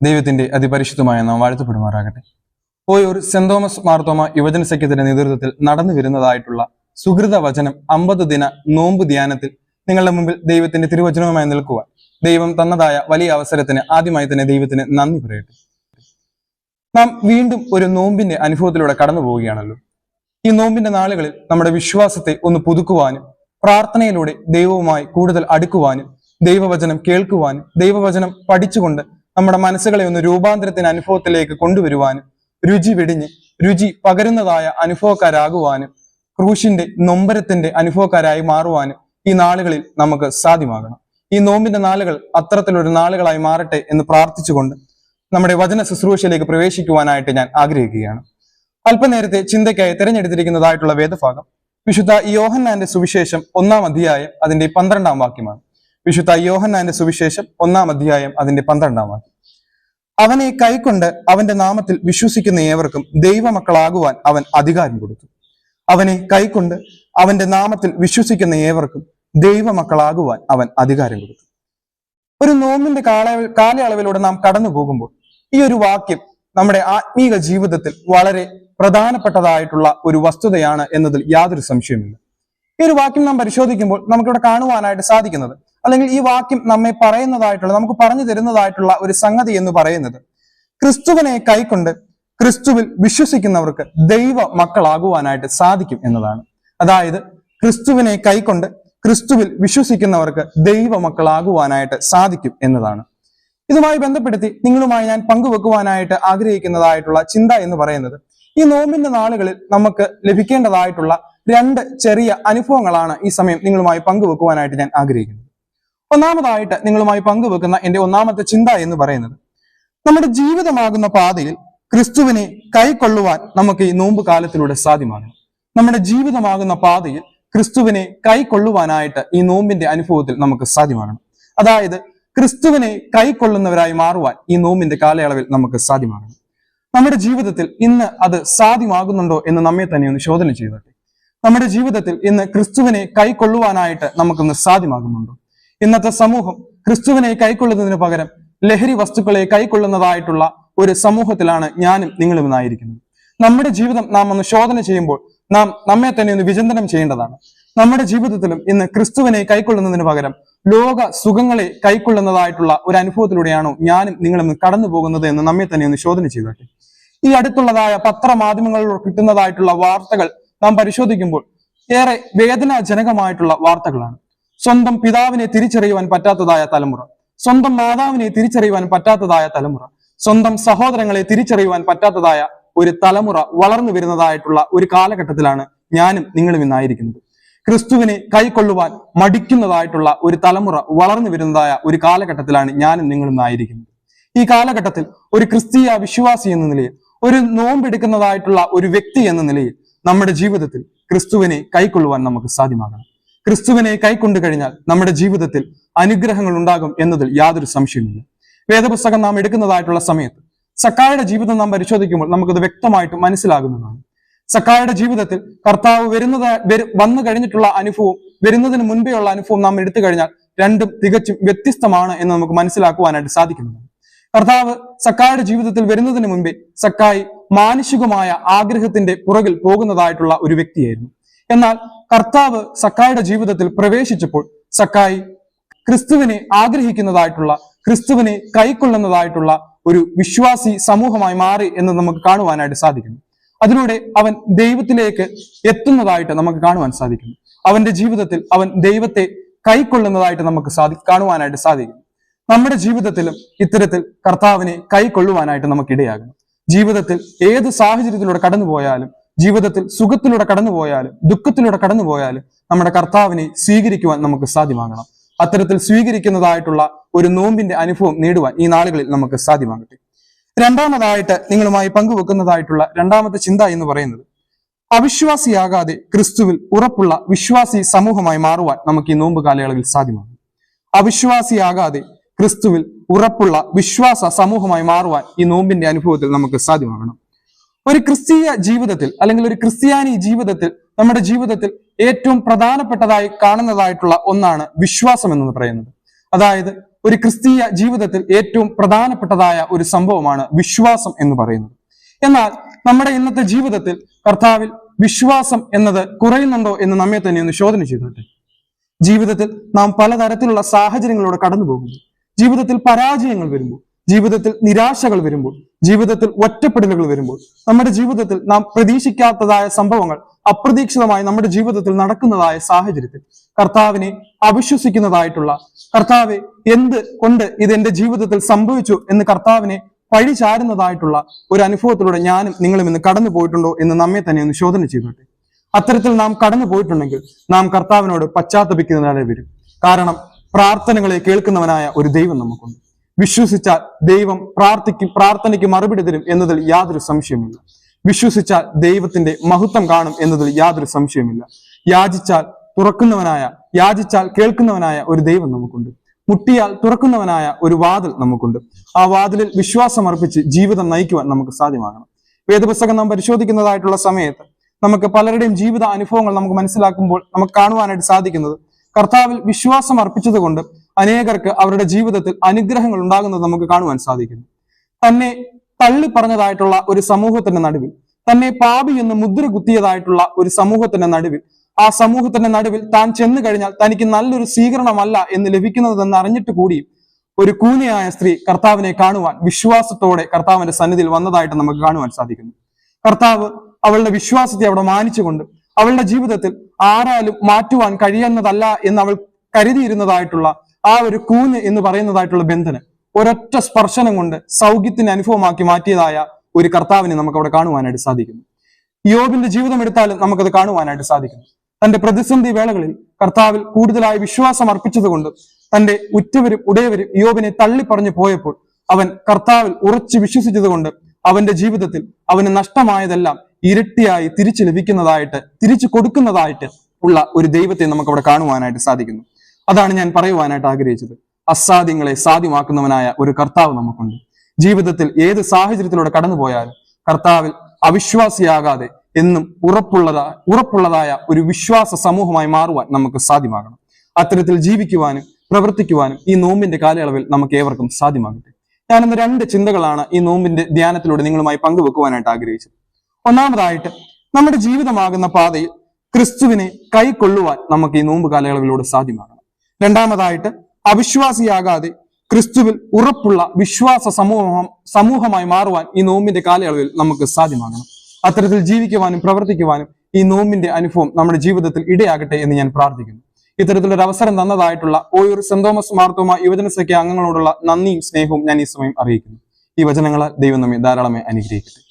ദൈവത്തിന്റെ അതിപരിശുദ്ധമായ നാം വാഴ്ത്തപ്പെടുമാറാകട്ടെ. ഓയൂർ സെന്റ് തോമസ് മാർത്തോമ യുവജന സഖ്യത്തിന്റെ നേതൃത്വത്തിൽ നടന്നു വരുന്നതായിട്ടുള്ള സുഹൃത വചനം അമ്പത് ദിന നോമ്പ് ധ്യാനത്തിൽ നിങ്ങളുടെ മുമ്പിൽ ദൈവത്തിന്റെ തിരുവചനവുമായി നിൽക്കുവാൻ ദൈവം തന്നതായ വലിയ അവസരത്തിന് ആദ്യമായി തന്നെ ദൈവത്തിന് നന്ദി പറയട്ടെ. നാം വീണ്ടും ഒരു നോമ്പിന്റെ അനുഭവത്തിലൂടെ കടന്നു പോവുകയാണല്ലോ. ഈ നോമ്പിന്റെ നാളുകളിൽ നമ്മുടെ വിശ്വാസത്തെ ഒന്ന് പുതുക്കുവാനും പ്രാർത്ഥനയിലൂടെ ദൈവവുമായി കൂടുതൽ അടുക്കുവാനും ദൈവവചനം കേൾക്കുവാനും ദൈവവചനം പഠിച്ചുകൊണ്ട് നമ്മുടെ മനസ്സുകളെ ഒന്ന് രൂപാന്തരത്തിന് അനുഭവത്തിലേക്ക് കൊണ്ടുവരുവാനും രുചി വെടിഞ്ഞ് രുചി പകരുന്നതായ അനുഭവക്കാരാകുവാനും ക്രൂശിന്റെ നൊമ്പരത്തിന്റെ അനുഭവക്കാരായി മാറുവാനും ഈ നാളുകളിൽ നമുക്ക് സാധ്യമാകണം. ഈ നോമ്പിന്റെ നാളുകൾ അത്തരത്തിലൊരു നാളുകളായി മാറട്ടെ എന്ന് പ്രാർത്ഥിച്ചുകൊണ്ട് നമ്മുടെ വചന ശുശ്രൂഷയിലേക്ക് പ്രവേശിക്കുവാനായിട്ട് ഞാൻ ആഗ്രഹിക്കുകയാണ്. അല്പനേരത്തെ ചിന്തയ്ക്കായി തിരഞ്ഞെടുത്തിരിക്കുന്നതായിട്ടുള്ള വേദഭാഗം. വിശുദ്ധ യോഹന്നാന്റെ സുവിശേഷം ഒന്നാം അധ്യായം അതിന്റെ പന്ത്രണ്ടാം വാക്യമാണ്. വിശുദ്ധ യോഹന്നാന്റെ സുവിശേഷം ഒന്നാം അധ്യായം അതിന്റെ പന്ത്രണ്ടാം വാക്യം അവനെ കൈക്കൊണ്ട് അവന്റെ നാമത്തിൽ വിശ്വസിക്കുന്ന ഏവർക്കും ദൈവമക്കളാകുവാൻ അവൻ അധികാരം കൊടുത്തു. അവനെ കൈക്കൊണ്ട് അവന്റെ നാമത്തിൽ വിശ്വസിക്കുന്ന ഏവർക്കും ദൈവമക്കളാകുവാൻ അവൻ അധികാരം കൊടുത്തു. ഒരു നോമ്പിന്റെ കാല കാലയളവിലൂടെ നാം കടന്നു പോകുമ്പോൾ ഈ ഒരു വാക്യം നമ്മുടെ ആത്മീക ജീവിതത്തിൽ വളരെ പ്രധാനപ്പെട്ടതായിട്ടുള്ള ഒരു വസ്തുതയാണ് എന്നതിൽ യാതൊരു സംശയമില്ല ഈ ഒരു വാക്യം നാം പരിശോധിക്കുമ്പോൾ നമുക്കിവിടെ കാണുവാനായിട്ട് സാധിക്കുന്നത് അല്ലെങ്കിൽ ഈ വാക്യം നമ്മെ പറയുന്നതായിട്ടുള്ള നമുക്ക് പറഞ്ഞു തരുന്നതായിട്ടുള്ള ഒരു സംഗതി എന്ന് പറയുന്നത് ക്രിസ്തുവിനെ കൈക്കൊണ്ട് ക്രിസ്തുവിൽ വിശ്വസിക്കുന്നവർക്ക് ദൈവ മക്കളാകുവാനായിട്ട് സാധിക്കും എന്നതാണ്. അതായത് ക്രിസ്തുവിനെ കൈക്കൊണ്ട് ക്രിസ്തുവിൽ വിശ്വസിക്കുന്നവർക്ക് ദൈവ മക്കളാകുവാനായിട്ട് സാധിക്കും എന്നതാണ്. ഇതുമായി ബന്ധപ്പെടുത്തി നിങ്ങളുമായി ഞാൻ പങ്കുവെക്കുവാനായിട്ട് ആഗ്രഹിക്കുന്നതായിട്ടുള്ള ചിന്ത എന്ന് പറയുന്നത് ഈ നോമ്പിന്റെ നാളുകളിൽ നമുക്ക് ലഭിക്കേണ്ടതായിട്ടുള്ള രണ്ട് ചെറിയ അനുഭവങ്ങളാണ് ഈ സമയം നിങ്ങളുമായി പങ്കുവെക്കുവാനായിട്ട് ഞാൻ ആഗ്രഹിക്കുന്നത്. ഒന്നാമതായിട്ട് നിങ്ങളുമായി പങ്കുവെക്കുന്ന എന്റെ ഒന്നാമത്തെ ചിന്ത എന്ന് പറയുന്നത് നമ്മുടെ ജീവിതമാകുന്ന പാതയിൽ ക്രിസ്തുവിനെ കൈക്കൊള്ളുവാൻ നമുക്ക് ഈ നോമ്പ് കാലത്തിലൂടെ സാധ്യമാകണം നമ്മുടെ ജീവിതമാകുന്ന പാതയിൽ ക്രിസ്തുവിനെ കൈക്കൊള്ളുവാനായിട്ട് ഈ നോമ്പിന്റെ അനുഭവത്തിൽ നമുക്ക് സാധ്യമാകണം അതായത് ക്രിസ്തുവിനെ കൈക്കൊള്ളുന്നവരായി മാറുവാൻ ഈ നോമ്പിന്റെ കാലയളവിൽ നമുക്ക് സാധ്യമാകണം നമ്മുടെ ജീവിതത്തിൽ ഇന്ന് അത് സാധ്യമാകുന്നുണ്ടോ എന്ന് നമ്മെ തന്നെ ഒന്ന് ശോധന ചെയ്തോട്ടെ നമ്മുടെ ജീവിതത്തിൽ ഇന്ന് ക്രിസ്തുവിനെ കൈക്കൊള്ളുവാനായിട്ട് നമുക്കൊന്ന് സാധ്യമാകുന്നുണ്ടോ? ഇന്നത്തെ സമൂഹം ക്രിസ്തുവിനെ കൈക്കൊള്ളുന്നതിന് പകരം ലഹരി വസ്തുക്കളെ കൈക്കൊള്ളുന്നതായിട്ടുള്ള ഒരു സമൂഹത്തിലാണ് ഞാനും നിങ്ങളും ഇന്നായിരിക്കുന്നത്. നമ്മുടെ ജീവിതം നാം ഒന്ന് ശോധന ചെയ്യുമ്പോൾ നാം നമ്മെ തന്നെ ഒന്ന് വിചിന്തനം ചെയ്യേണ്ടതാണ്. നമ്മുടെ ജീവിതത്തിലും ഇന്ന് ക്രിസ്തുവിനെ കൈക്കൊള്ളുന്നതിന് പകരം ലോക സുഖങ്ങളെ കൈക്കൊള്ളുന്നതായിട്ടുള്ള ഒരു അനുഭവത്തിലൂടെയാണോ ഞാനും നിങ്ങളും കടന്നു പോകുന്നത് എന്ന് നമ്മെ തന്നെ ഒന്ന് ശോധന ചെയ്തോട്ടെ. ഈ അടുത്തുള്ളതായ പത്രമാധ്യമങ്ങളിൽ കിട്ടുന്നതായിട്ടുള്ള വാർത്തകൾ നാം പരിശോധിക്കുമ്പോൾ ഏറെ വേദനാജനകമായിട്ടുള്ള വാർത്തകളാണ്. സ്വന്തം പിതാവിനെ തിരിച്ചറിയുവാൻ പറ്റാത്തതായ തലമുറ. സ്വന്തം മാതാവിനെ തിരിച്ചറിയുവാൻ പറ്റാത്തതായ തലമുറ. സ്വന്തം സഹോദരങ്ങളെ തിരിച്ചറിയുവാൻ പറ്റാത്തതായ ഒരു തലമുറ വളർന്നു വരുന്നതായിട്ടുള്ള ഒരു കാലഘട്ടത്തിലാണ് ഞാനും നിങ്ങളും ഇന്നായിരിക്കുന്നത്. ക്രിസ്തുവിനെ കൈക്കൊള്ളുവാൻ മടിക്കുന്നതായിട്ടുള്ള ഒരു തലമുറ വളർന്നു വരുന്നതായ ഒരു കാലഘട്ടത്തിലാണ് ഞാനും നിങ്ങളും ഇന്നായിരിക്കുന്നത്. ഈ കാലഘട്ടത്തിൽ ഒരു ക്രിസ്തീയ വിശ്വാസി എന്ന നിലയിൽ ഒരു നോമ്പെടുക്കുന്നതായിട്ടുള്ള ഒരു വ്യക്തി എന്ന നിലയിൽ നമ്മുടെ ജീവിതത്തിൽ ക്രിസ്തുവിനെ കൈക്കൊള്ളുവാൻ നമുക്ക് സാധ്യമാകണം. ക്രിസ്തുവിനെ കൈക്കൊണ്ടു കഴിഞ്ഞാൽ നമ്മുടെ ജീവിതത്തിൽ അനുഗ്രഹങ്ങൾ ഉണ്ടാകും എന്നതിൽ യാതൊരു സംശയമില്ല വേദപുസ്തകം നാം എടുക്കുന്നതായിട്ടുള്ള സമയത്ത് സക്കായുടെ ജീവിതം നാം പരിശോധിക്കുമ്പോൾ നമുക്കത് വ്യക്തമായിട്ട് മനസ്സിലാകുന്നതാണ്. സക്കായുടെ ജീവിതത്തിൽ കർത്താവ് വരുന്നത് വന്നു കഴിഞ്ഞിട്ടുള്ള അനുഭവം വരുന്നതിന് മുൻപേ ഉള്ള അനുഭവം നാം എടുത്തു കഴിഞ്ഞാൽ രണ്ടും തികച്ചും വ്യത്യസ്തമാണ് എന്ന് നമുക്ക് മനസ്സിലാക്കുവാനായിട്ട് സാധിക്കുന്നതാണ്. കർത്താവ് സക്കായുടെ ജീവിതത്തിൽ വരുന്നതിന് മുൻപേ സക്കായി മാനുഷികമായ ആഗ്രഹത്തിന്റെ പുറകിൽ പോകുന്നതായിട്ടുള്ള ഒരു വ്യക്തിയായിരുന്നു. എന്നാൽ കർത്താവ് സക്കായുടെ ജീവിതത്തിൽ പ്രവേശിച്ചപ്പോൾ സക്കായി ക്രിസ്തുവിനെ ആഗ്രഹിക്കുന്നതായിട്ടുള്ള ക്രിസ്തുവിനെ കൈക്കൊള്ളുന്നതായിട്ടുള്ള ഒരു വിശ്വാസി സമൂഹമായി മാറി എന്ന് നമുക്ക് കാണുവാനായിട്ട് സാധിക്കുന്നു. അതിലൂടെ അവൻ ദൈവത്തിലേക്ക് എത്തുന്നതായിട്ട് നമുക്ക് കാണുവാൻ സാധിക്കുന്നു. അവന്റെ ജീവിതത്തിൽ അവൻ ദൈവത്തെ കൈക്കൊള്ളുന്നതായിട്ട് നമുക്ക് സാധി കാണുവാനായിട്ട് സാധിക്കുന്നു. നമ്മുടെ ജീവിതത്തിലും ഇത്തരത്തിൽ കർത്താവിനെ കൈക്കൊള്ളുവാനായിട്ട് നമുക്ക് ഇടയാകണം ജീവിതത്തിൽ ഏത് സാഹചര്യത്തിലൂടെ കടന്നുപോയാലും ജീവിതത്തിൽ സുഖത്തിലൂടെ കടന്നുപോയാലും ദുഃഖത്തിലൂടെ കടന്നുപോയാലും നമ്മുടെ കർത്താവിനെ സ്വീകരിക്കുവാൻ നമുക്ക് സാധ്യമാകണം. അത്തരത്തിൽ സ്വീകരിക്കുന്നതായിട്ടുള്ള ഒരു നോമ്പിന്റെ അനുഭവം നേടുവാൻ ഈ നാളുകളിൽ നമുക്ക് സാധ്യമാകട്ടെ. രണ്ടാമതായിട്ട് നിങ്ങളുമായി പങ്കുവെക്കുന്നതായിട്ടുള്ള രണ്ടാമത്തെ ചിന്ത എന്ന് പറയുന്നത് അവിശ്വാസിയാകാതെ ക്രിസ്തുവിൽ ഉറപ്പുള്ള വിശ്വാസി സമൂഹമായി മാറുവാൻ നമുക്ക് ഈ നോമ്പ് കാലയളവിൽ സാധ്യമാകും അവിശ്വാസിയാകാതെ ക്രിസ്തുവിൽ ഉറപ്പുള്ള വിശ്വാസ സമൂഹമായി മാറുവാൻ ഈ നോമ്പിന്റെ അനുഭവത്തിൽ നമുക്ക് സാധ്യമാകണം. ഒരു ക്രിസ്തീയ ജീവിതത്തിൽ അല്ലെങ്കിൽ ഒരു ക്രിസ്ത്യാനി ജീവിതത്തിൽ നമ്മുടെ ജീവിതത്തിൽ ഏറ്റവും പ്രധാനപ്പെട്ടതായി കാണുന്നതായിട്ടുള്ള ഒന്നാണ് വിശ്വാസം എന്ന് പറയുന്നത്. അതായത് ഒരു ക്രിസ്തീയ ജീവിതത്തിൽ ഏറ്റവും പ്രധാനപ്പെട്ടതായ ഒരു സംഭവമാണ് വിശ്വാസം എന്ന് പറയുന്നത്. എന്നാൽ നമ്മുടെ ഇന്നത്തെ ജീവിതത്തിൽ കർത്താവിൽ വിശ്വാസം എന്നത് കുറയുന്നുണ്ടോ എന്ന് നമ്മെ തന്നെ ഒന്ന് ശോധന ചെയ്തോട്ടെ. ജീവിതത്തിൽ നാം പലതരത്തിലുള്ള സാഹചര്യങ്ങളോട് കടന്നു പോകുന്നു ജീവിതത്തിൽ പരാജയങ്ങൾ വരുമ്പോൾ ജീവിതത്തിൽ നിരാശകൾ വരുമ്പോൾ ജീവിതത്തിൽ ഒറ്റപ്പെടലുകൾ വരുമ്പോൾ നമ്മുടെ ജീവിതത്തിൽ നാം പ്രതീക്ഷിക്കാത്തതായ സംഭവങ്ങൾ അപ്രതീക്ഷിതമായി നമ്മുടെ ജീവിതത്തിൽ നടക്കുന്നതായ സാഹചര്യത്തിൽ കർത്താവിനെ അവിശ്വസിക്കുന്നതായിട്ടുള്ള കർത്താവെ എന്ത് കൊണ്ട് ഇത് എന്റെ ജീവിതത്തിൽ സംഭവിച്ചു എന്ന് കർത്താവിനെ പഴി ചാരുന്നതായിട്ടുള്ള ഒരു അനുഭവത്തിലൂടെ ഞാനും നിങ്ങളും ഇന്ന് കടന്നു പോയിട്ടുണ്ടോ എന്ന് നമ്മെ തന്നെ ഒന്ന് ശോധന ചെയ്തോട്ടെ. അത്തരത്തിൽ നാം കടന്നു പോയിട്ടുണ്ടെങ്കിൽ നാം കർത്താവിനോട് പശ്ചാത്തപിക്കുന്നതായി വരും. കാരണം പ്രാർത്ഥനകളെ കേൾക്കുന്നവനായ ഒരു ദൈവം നമുക്കുണ്ട്. വിശ്വസിച്ചാൽ ദൈവം പ്രാർത്ഥിക്കും പ്രാർത്ഥനയ്ക്ക് മറുപടി തരും എന്നതിൽ യാതൊരു സംശയമില്ല വിശ്വസിച്ചാൽ ദൈവത്തിന്റെ മഹത്വം കാണും എന്നതിൽ യാതൊരു സംശയമില്ല യാചിച്ചാൽ തുറക്കുന്നവനായ യാചിച്ചാൽ കേൾക്കുന്നവനായ ഒരു ദൈവം നമുക്കുണ്ട്. മുട്ടിയാൽ തുറക്കുന്നവനായ ഒരു വാതിൽ നമുക്കുണ്ട്. ആ വാതിലിൽ വിശ്വാസം അർപ്പിച്ച് ജീവിതം നയിക്കുവാൻ നമുക്ക് സാധ്യമാകണം. വേദപുസ്തകം നാം പരിശോധിക്കുന്നതായിട്ടുള്ള സമയത്ത് നമുക്ക് പലരുടെയും ജീവിത അനുഭവങ്ങൾ നമുക്ക് മനസ്സിലാക്കുമ്പോൾ നമുക്ക് കാണുവാനായിട്ട് സാധിക്കുന്നത് കർത്താവിൽ വിശ്വാസം അർപ്പിച്ചതുകൊണ്ട് അനേകർക്ക് അവരുടെ ജീവിതത്തിൽ അനുഗ്രഹങ്ങൾ ഉണ്ടാകുന്നത് നമുക്ക് കാണുവാൻ സാധിക്കുന്നു. തന്നെ തള്ളി പറഞ്ഞതായിട്ടുള്ള ഒരു സമൂഹത്തിന്റെ നടുവിൽ തന്നെ പാപി എന്ന് മുദ്ര കുത്തിയതായിട്ടുള്ള ഒരു സമൂഹത്തിന്റെ നടുവിൽ ആ സമൂഹത്തിന്റെ നടുവിൽ താൻ ചെന്നു കഴിഞ്ഞാൽ തനിക്ക് നല്ലൊരു സ്വീകരണമല്ല എന്ന് ലഭിക്കുന്നതെന്ന് അറിഞ്ഞിട്ട് കൂടി ഒരു കൂനിയായ സ്ത്രീ കർത്താവിനെ കാണുവാൻ വിശ്വാസത്തോടെ കർത്താവിന്റെ സന്നിധിയിൽ വന്നതായിട്ട് നമുക്ക് കാണുവാൻ സാധിക്കുന്നു. കർത്താവ് അവളുടെ വിശ്വാസത്തെ അവിടെ മാനിച്ചുകൊണ്ട് അവളുടെ ജീവിതത്തിൽ ആരാലും മാറ്റുവാൻ കഴിയുന്നതല്ല എന്ന് അവൾ കരുതിയിരുന്നതായിട്ടുള്ള ആ ഒരു കൂന് എന്ന് പറയുന്നതായിട്ടുള്ള ബന്ധന് ഒരൊറ്റ സ്പർശനം കൊണ്ട് സൗഖ്യത്തിന് അനുഭവമാക്കി മാറ്റിയതായ ഒരു കർത്താവിനെ നമുക്ക് അവിടെ കാണുവാനായിട്ട് സാധിക്കുന്നു. യോബിന്റെ ജീവിതം എടുത്താലും നമുക്കത് കാണുവാനായിട്ട് സാധിക്കുന്നു. തന്റെ പ്രതിസന്ധി വേളകളിൽ കർത്താവിൽ കൂടുതലായി വിശ്വാസം അർപ്പിച്ചതുകൊണ്ട് തന്റെ ഉറ്റവരും ഉടയവരും യോബിനെ തള്ളിപ്പറഞ്ഞു പോയപ്പോൾ അവൻ കർത്താവിൽ ഉറച്ചു വിശ്വസിച്ചതുകൊണ്ട് അവന്റെ ജീവിതത്തിൽ അവന് നഷ്ടമായതെല്ലാം ഇരട്ടിയായി തിരിച്ചു ലഭിക്കുന്നതായിട്ട് തിരിച്ചു കൊടുക്കുന്നതായിട്ട് ഉള്ള ഒരു ദൈവത്തെ നമുക്ക് അവിടെ കാണുവാനായിട്ട് സാധിക്കുന്നു. അതാണ് ഞാൻ പറയുവാനായിട്ട് ആഗ്രഹിച്ചത്. അസാധ്യങ്ങളെ സാധ്യമാക്കുന്നവനായ ഒരു കർത്താവ് നമുക്കുണ്ട്. ജീവിതത്തിൽ ഏത് സാഹചര്യത്തിലൂടെ കടന്നുപോയാലും കർത്താവിൽ അവിശ്വാസിയാകാതെ എന്നും ഉറപ്പുള്ളതാ ഉറപ്പുള്ളതായ ഒരു വിശ്വാസ സമൂഹമായി മാറുവാൻ നമുക്ക് സാധ്യമാകണം. അത്തരത്തിൽ ജീവിക്കുവാനും പ്രവർത്തിക്കുവാനും ഈ നോമ്പിന്റെ കാലയളവിൽ നമുക്ക് ഏവർക്കും സാധ്യമാകട്ടെ. ഞാനിന്ന് രണ്ട് ചിന്തകളാണ് ഈ നോമ്പിന്റെ ധ്യാനത്തിലൂടെ നിങ്ങളുമായി പങ്കുവെക്കുവാനായിട്ട് ആഗ്രഹിച്ചത്. ഒന്നാമതായിട്ട് നമ്മുടെ ജീവിതമാകുന്ന പാതയിൽ ക്രിസ്തുവിനെ കൈക്കൊള്ളുവാൻ നമുക്ക് ഈ നോമ്പ് കാലയളവിലൂടെ സാധ്യമാകണം. രണ്ടാമതായിട്ട് അവിശ്വാസിയാകാതെ ക്രിസ്തുവിൽ ഉറപ്പുള്ള വിശ്വാസ സമൂഹം സമൂഹമായി മാറുവാൻ ഈ നോമ്പിന്റെ കാലയളവിൽ നമുക്ക് സാധ്യമാകണം. അത്തരത്തിൽ ജീവിക്കുവാനും പ്രവർത്തിക്കുവാനും ഈ നോമ്പിന്റെ അനുഭവം നമ്മുടെ ജീവിതത്തിൽ ഇടയാകട്ടെ എന്ന് ഞാൻ പ്രാർത്ഥിക്കുന്നു. ഇത്തരത്തിലൊരു അവസരം തന്നതായിട്ടുള്ള ഓയൂർ സെന്റ് തോമസ് മാർത്തോമ യുവജന സഖ്യ അംഗങ്ങളോടുള്ള നന്ദിയും സ്നേഹവും ഞാൻ ഈ സമയം അറിയിക്കുന്നു. ഈ വചനങ്ങളെ ദൈവം നമ്മെ ധാരാളമായി അനുഗ്രഹിക്കട്ടെ.